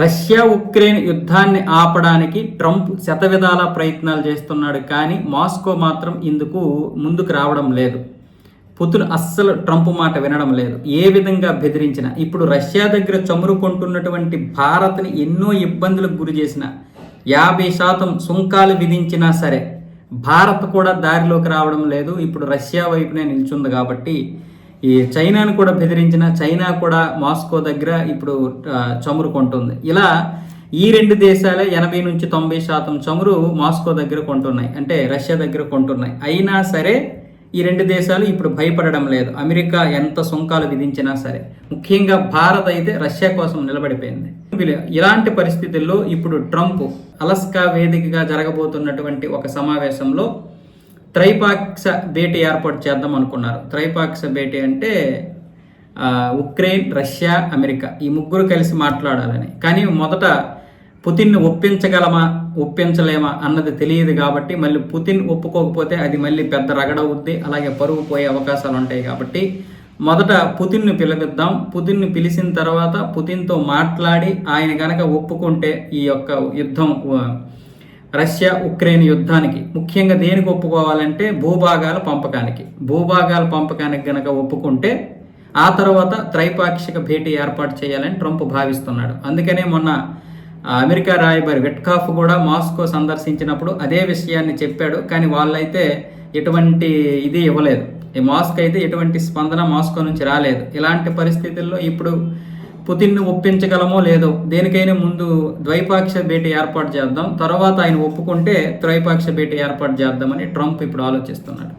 Russia Ukraine యుద్ధాన్ని ఆపడానికి Trump శతవిధాల ప్రయత్నాలు చేస్తున్నాడు కానీ మాస్కో మాత్రం ఇందుకు ముందుకు రావడం లేదు. పుతులు అస్సలు ట్రంప్ మాట వినడం లేదు. ఏ విధంగా బెదిరించిన ఇప్పుడు రష్యా దగ్గర చమురుకుంటున్నటువంటి భారత్ని ఎన్నో ఇబ్బందులకు గురి చేసిన యాభై శాతం సుంకాలు విధించినా సరే భారత్ కూడా దారిలోకి రావడం లేదు. ఇప్పుడు రష్యా వైపునే నిల్చుంది కాబట్టి ఈ చైనాను కూడా బెదిరించిన చైనా కూడా మాస్కో దగ్గర ఇప్పుడు చమురు కొంటుంది. ఇలా ఈ రెండు దేశాలే ఎనభై నుంచి తొంభై శాతం చమురు మాస్కో దగ్గర కొంటున్నాయి. అంటే రష్యా దగ్గర కొంటున్నాయి. అయినా సరే ఈ రెండు దేశాలు ఇప్పుడు భయపడడం లేదు. అమెరికా ఎంత సుంకాలు విధించినా సరే. ముఖ్యంగా భారత్ అయితే రష్యా కోసం నిలబడిపోయింది. ఇలాంటి పరిస్థితుల్లో ఇప్పుడు ట్రంప్ అలస్కా వేదికగా జరగబోతున్నటువంటి ఒక సమావేశంలో త్రైపాక్ష భేటీ ఏర్పాటు చేద్దాం అనుకున్నారు. త్రైపాక్ష భేటీ అంటే ఉక్రెయిన్ రష్యా అమెరికా ఈ ముగ్గురు కలిసి మాట్లాడాలని. కానీ మొదట పుతిన్ను ఒప్పించగలమా ఒప్పించలేమా అన్నది తెలియదు కాబట్టి మళ్ళీ పుతిన్ ఒప్పుకోకపోతే అది మళ్ళీ పెద్ద రగడవుద్ది అలాగే పరువు పోయే అవకాశాలు ఉంటాయి కాబట్టి మొదట పుతిన్ను పిలిపిద్దాం పుతిన్ను పిలిచిన తర్వాత పుతిన్తో మాట్లాడి ఆయన కనుక ఒప్పుకుంటే ఈ యొక్క యుద్ధం రష్యా ఉక్రెయిన్ యుద్ధానికి ముఖ్యంగా దేనికి ఒప్పుకోవాలంటే భూభాగాల పంపకానికి. భూభాగాల పంపకానికి గనక ఒప్పుకుంటే ఆ తర్వాత త్రైపాక్షిక భేటీ ఏర్పాటు చేయాలని ట్రంప్ భావిస్తున్నాడు. అందుకనే మొన్న అమెరికా రాయబారి విట్కాఫ్ కూడా మాస్కో సందర్శించినప్పుడు అదే విషయాన్ని చెప్పాడు. కానీ వాళ్ళైతే ఎటువంటి ఇది ఇవ్వలేదు. ఈ మాస్క్ అయితే ఎటువంటి స్పందన మాస్కో నుంచి రాలేదు. ఇలాంటి పరిస్థితుల్లో ఇప్పుడు పుతిన్ను ఒప్పించగలమో లేదో దేనికైనా ముందు ద్వైపాక్ష భేటీ ఏర్పాటు చేద్దాం. తర్వాత ఆయన ఒప్పుకుంటే త్రైపాక్ష భేటీ ఏర్పాటు చేద్దామని ట్రంప్ ఇప్పుడు ఆలోచిస్తున్నాడు.